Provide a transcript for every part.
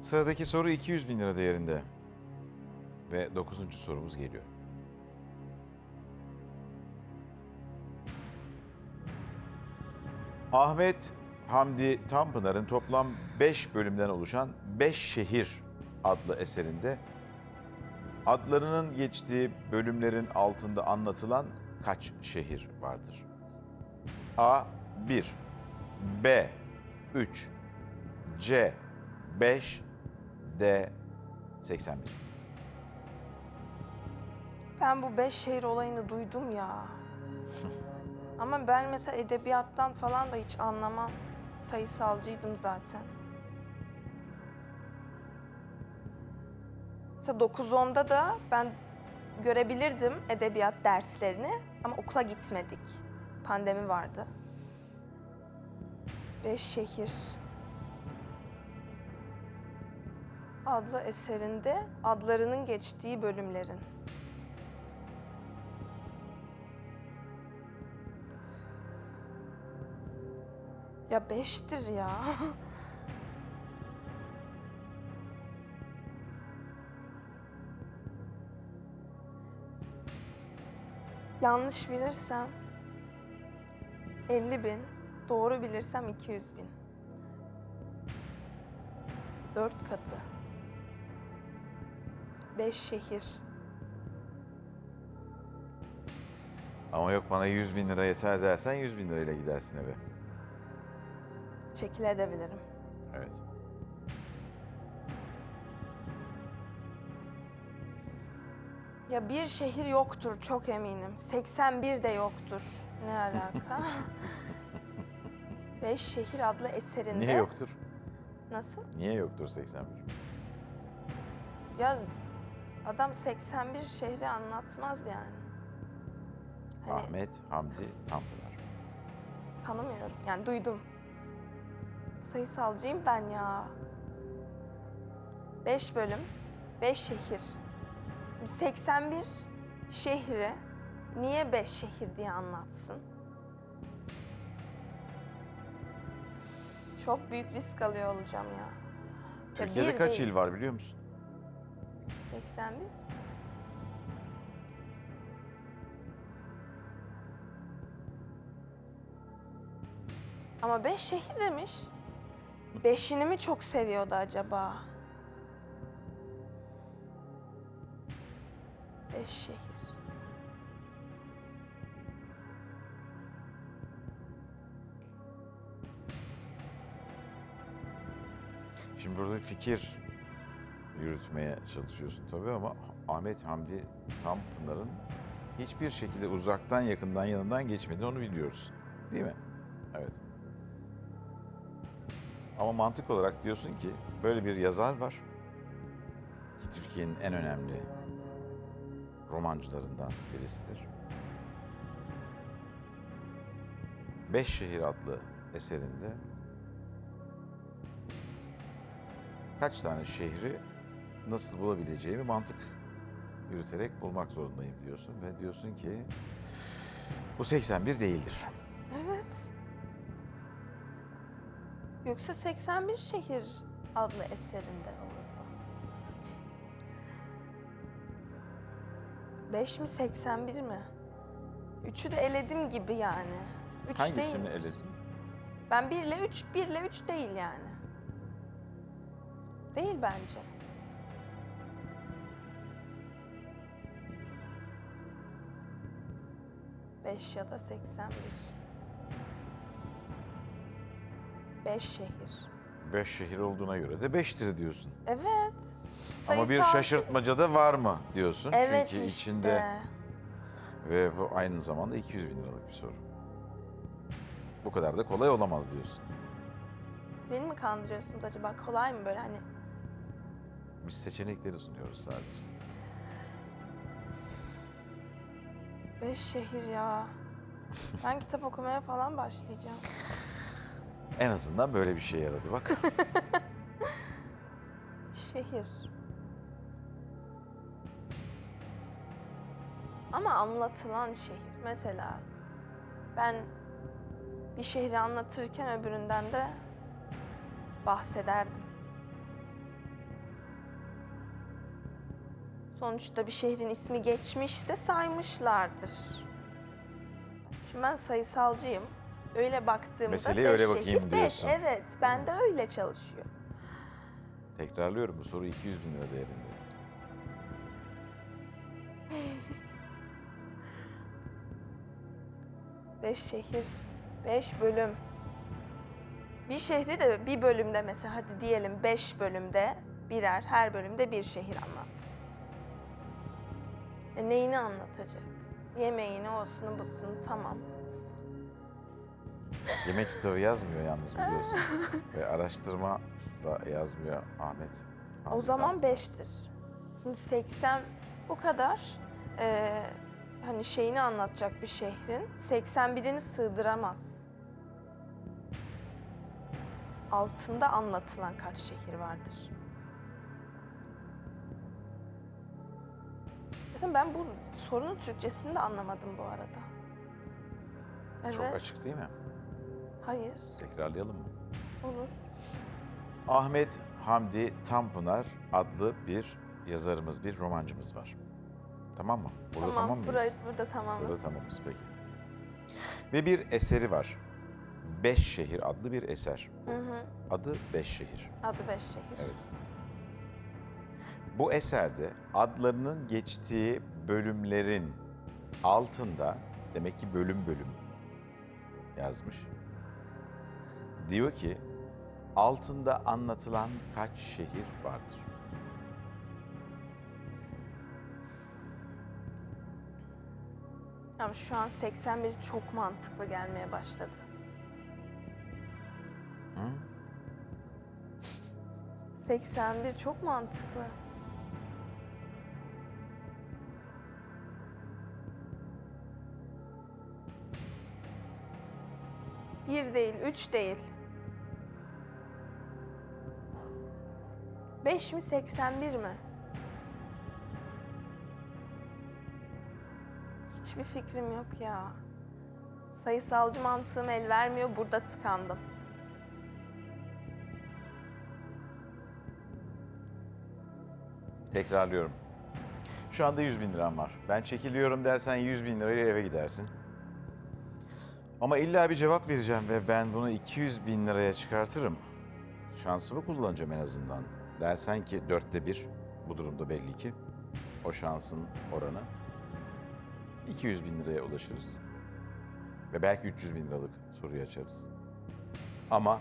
Sıradaki soru 200 bin lira değerinde. Ve dokuzuncu sorumuz geliyor. Ahmet Hamdi Tanpınar'ın toplam 5 bölümden oluşan 5 Şehir adlı eserinde adlarının geçtiği bölümlerin altında anlatılan kaç şehir vardır? A 1 B 3 C 5 D 81 Ben bu beş şehir olayını duydum ya. Ama ben mesela edebiyattan falan da hiç anlamam. Sayısalcıydım zaten. Mesela 9-10'da da ben görebilirdim edebiyat derslerini ama okula gitmedik. Pandemi vardı. Beş şehir adlı eserinde adlarının geçtiği bölümlerin. Ya beştir ya. Yanlış bilirsem 50 bin, doğru bilirsem 200 bin. Dört katı. Beş şehir. Ama yok bana 100 bin lira yeter dersen 100 bin lirayla gidersin eve. Çekil edebilirim. Evet. Ya bir şehir yoktur çok eminim. 81 de yoktur. Ne alaka? Beş şehir adlı eserinde. Niye yoktur? Nasıl? Niye yoktur 81? Ya adam 81 şehri anlatmaz yani. Hani Ahmet Hamdi Tanpınar. tanımıyorum. Yani duydum. Sayısalcıyım ben ya. 5 bölüm, 5 şehir. Şimdi 81 şehri niye 5 şehir diye anlatsın? Çok büyük risk alıyor olacağım ya. Ya Türkiye'de bir kaç değil, il var biliyor musun? 81. Ama beş şehir demiş. Beşini mi çok seviyordu acaba? Beş şehir. Şimdi burada fikir yürütmeye çalışıyorsun tabii ama Ahmet Hamdi Tanpınar'ın hiçbir şekilde uzaktan yakından yanından geçmedi onu biliyoruz. Değil mi? Evet. Ama mantık olarak diyorsun ki böyle bir yazar var ki Türkiye'nin en önemli romancılarından birisidir. Beş Şehir adlı eserinde kaç tane şehri nasıl bulabileceğimi mantık yürüterek bulmak zorundayım diyorsun ve diyorsun ki bu 81 değildir. Evet. Yoksa 81 şehir adlı eserinde olurdu. 5 mi 81 mi? Üçü de eledim gibi yani. Üç Hangisini değildir. eledin? Ben 1 ile 3, 1 ile 3 değil yani. Değil bence. Beş ya da 81. Beş şehir. Beş şehir olduğuna göre de 5'tir diyorsun. Evet. Ama bir şaşırtmaca da var mı diyorsun. Evet Çünkü işte. içinde ve bu aynı zamanda 200 bin liralık bir soru. Bu kadar da kolay olamaz diyorsun. Beni mi kandırıyorsunuz acaba? Kolay mı böyle hani? Biz seçenekleri sunuyoruz sadece. Beş şehir ya. Ben kitap okumaya falan başlayacağım. En azından böyle bir şey yaradı bak. Şehir. Ama anlatılan şehir. Mesela ben bir şehri anlatırken öbüründen de bahsederdim. Sonuçta bir şehrin ismi geçmişse saymışlardır. Şimdi ben sayısalcıyım. Öyle baktığımda Meseleye beş öyle bakayım şehir beş. diyorsun. Evet, ben de öyle çalışıyor. Tekrarlıyorum bu soru 200 bin lira değerinde. Beş şehir, beş bölüm. Bir şehri de bir bölümde mesela hadi diyelim beş bölümde birer, her bölümde bir şehir anlatsın. E neyini anlatacak? Yemeğini, osunu, busunu tamam. Yemek kitabı yazmıyor yalnız biliyorsun. Ve araştırma da yazmıyor Ahmet. O Hamdi zaman Tanpınar. beştir. Şimdi 80 bu kadar e, hani şeyini anlatacak bir şehrin 81'ini sığdıramaz. Altında anlatılan kaç şehir vardır? Zaten ben bu sorunun Türkçesini de anlamadım bu arada. Evet. Çok açık değil mi? Hayır. Tekrarlayalım mı? Olur. Ahmet Hamdi Tanpınar adlı bir yazarımız, bir romancımız var. Tamam mı? Burada tamam, mıyız? burayı, burada tamamız. Burada tamamız peki. Ve bir eseri var. Beş Şehir adlı bir eser. Hı hı. Adı Beş Şehir. Adı beş şehir. Evet. Bu eserde adlarının geçtiği bölümlerin altında demek ki bölüm bölüm yazmış. Diyor ki altında anlatılan kaç şehir vardır? Ama şu an 81 çok mantıklı gelmeye başladı. Hı? 81 çok mantıklı. Bir değil, üç değil. Beş mi, 81 mi? Hiçbir fikrim yok ya. Sayısalcı mantığım el vermiyor, burada tıkandım. Tekrarlıyorum. Şu anda 100 bin liram var. Ben çekiliyorum dersen 100 bin lirayla eve gidersin. Ama illa bir cevap vereceğim ve ben bunu 200 bin liraya çıkartırım. Şansımı kullanacağım en azından. Dersen ki dörtte bir, bu durumda belli ki. O şansın oranı. 200 bin liraya ulaşırız. Ve belki 300 bin liralık soruyu açarız. Ama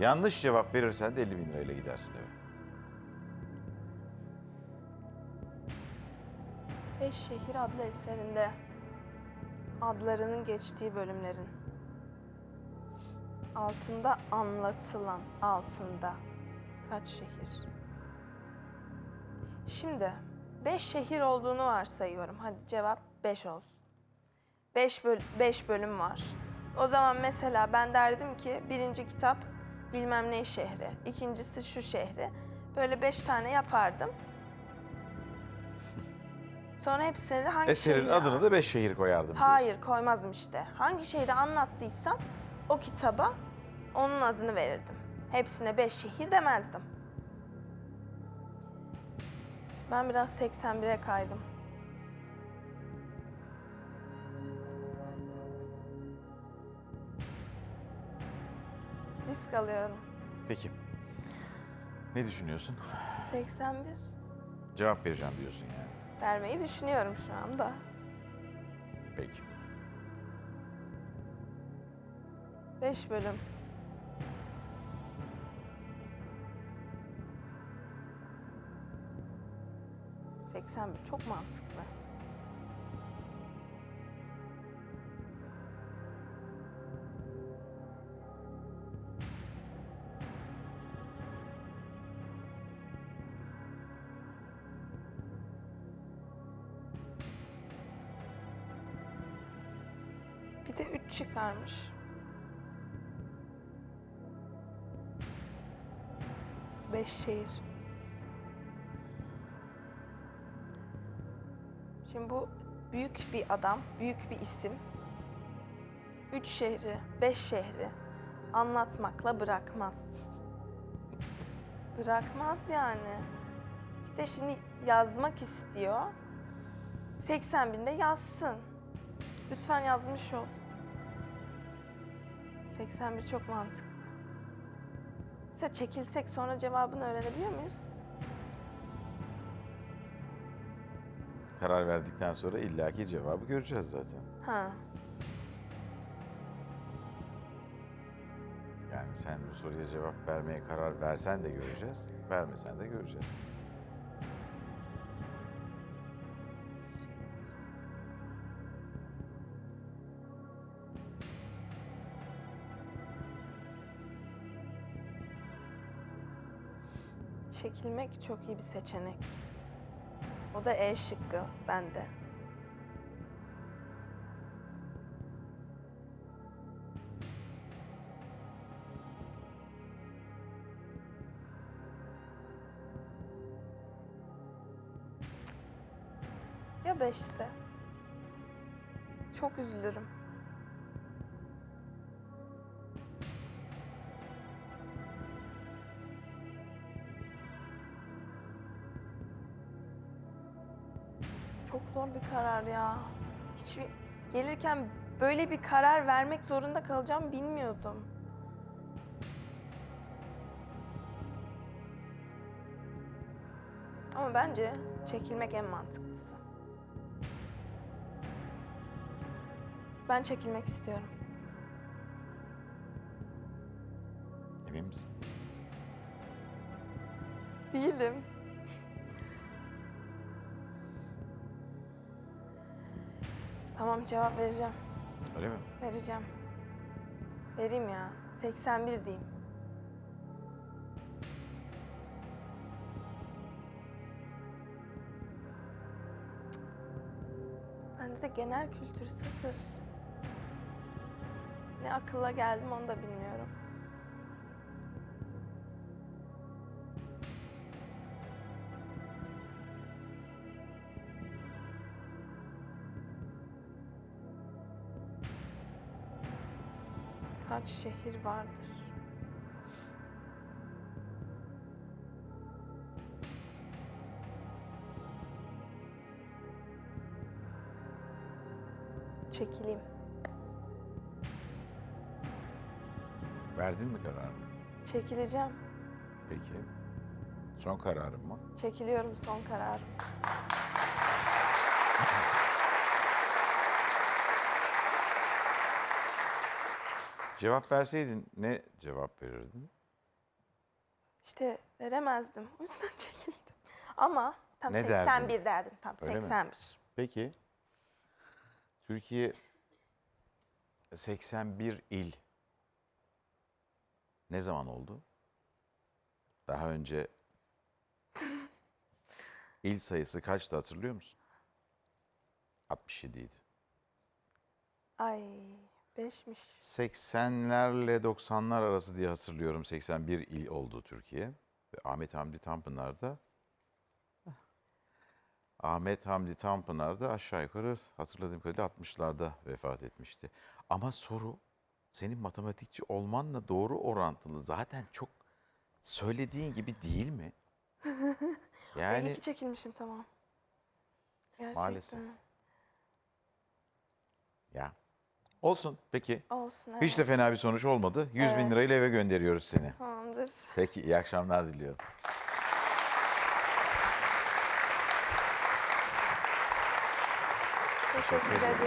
yanlış cevap verirsen de 50 bin lirayla gidersin eve. Beş Şehir adlı eserinde adlarının geçtiği bölümlerin altında anlatılan altında kaç şehir? Şimdi beş şehir olduğunu varsayıyorum. Hadi cevap beş olsun. Beş, böl beş bölüm var. O zaman mesela ben derdim ki birinci kitap bilmem ne şehri, ikincisi şu şehri. Böyle beş tane yapardım. Sonra hepsine de hangi Eserin şehri- adını da beş şehir koyardım. Hayır koymazdım işte. Hangi şehri anlattıysam o kitaba onun adını verirdim. Hepsine beş şehir demezdim. İşte ben biraz 81'e kaydım. Risk alıyorum. Peki. Ne düşünüyorsun? 81. Cevap vereceğim diyorsun yani. Vermeyi düşünüyorum şu anda. Peki. 5 bölüm. Seksen çok mantıklı. Bir de üç çıkarmış. Beş şehir. Şimdi bu büyük bir adam, büyük bir isim. Üç şehri, beş şehri anlatmakla bırakmaz. Bırakmaz yani. Bir de şimdi yazmak istiyor. 80 binde yazsın. Lütfen yazmış ol. 81 çok mantıklı. Mesela çekilsek sonra cevabını öğrenebiliyor muyuz? Karar verdikten sonra illaki cevabı göreceğiz zaten. Ha. Yani sen bu soruya cevap vermeye karar versen de göreceğiz, vermesen de göreceğiz. Çekilmek çok iyi bir seçenek. O da E şıkkı bende. Ya beşse? Çok üzülürüm. Çok zor bir karar ya. Hiçbir gelirken böyle bir karar vermek zorunda kalacağım bilmiyordum. Ama bence çekilmek en mantıklısı. Ben çekilmek istiyorum. Emin misin? Değilim. Tamam cevap vereceğim. Öyle mi? Vereceğim. Vereyim ya. 81 diyeyim. Bende de genel kültür sıfır. Ne akılla geldim onu da bilmiyorum. Kaç şehir vardır? Çekileyim. Verdin mi kararını? Çekileceğim. Peki. Son kararın mı? Çekiliyorum son kararım. Cevap verseydin ne cevap verirdin? İşte veremezdim. O yüzden çekildim. Ama tam Ne 81 derdin? derdim. Tam Öyle mi? 81. Peki. Türkiye 81 il. Ne zaman oldu? Daha önce il sayısı kaçtı hatırlıyor musun? 67 idi. Ay 5'miş. 80'lerle 90'lar arası diye hatırlıyorum 81 il oldu Türkiye. Ve Ahmet Hamdi Tanpınar da Ahmet Hamdi Tanpınar da aşağı yukarı hatırladığım kadarıyla 60'larda vefat etmişti. Ama soru senin matematikçi olmanla doğru orantılı. Zaten çok söylediğin gibi değil mi? Ben Yani iki çekilmişim tamam. Gerçekten. Maalesef. ya olsun peki. Olsun Hiç de fena bir sonuç olmadı. 100 bin Evet. lirayla eve gönderiyoruz seni. Tamamdır. Peki iyi akşamlar diliyorum. Teşekkür ederim.